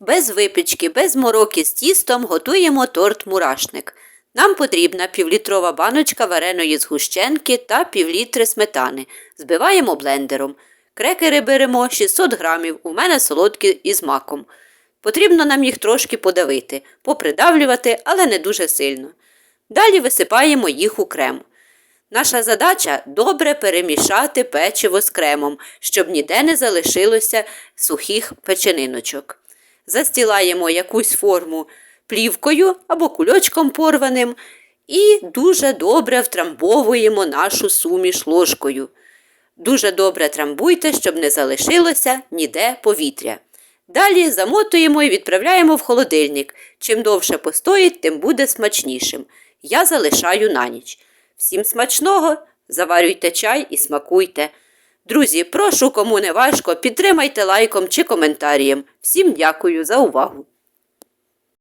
Без випічки, без мороки з тістом готуємо торт мурашник. Нам потрібна півлітрова баночка вареної згущенки та півлітри сметани. Збиваємо блендером. Крекери беремо 600 грамів, у мене солодкі із маком. Потрібно нам їх трошки подавити, попридавлювати, але не дуже сильно. Далі висипаємо їх у крем. Наша задача добре перемішати печиво з кремом, щоб ніде не залишилося сухих печениночок. Застілаємо якусь форму плівкою або кульочком порваним і дуже добре втрамбовуємо нашу суміш ложкою. Дуже добре трамбуйте, щоб не залишилося ніде повітря. Далі замотуємо і відправляємо в холодильник. Чим довше постоїть, тим буде смачнішим. Я залишаю на ніч. Всім смачного, заварюйте чай і смакуйте. Друзі, прошу, кому не важко, підтримайте лайком чи коментарієм. Всім дякую за увагу!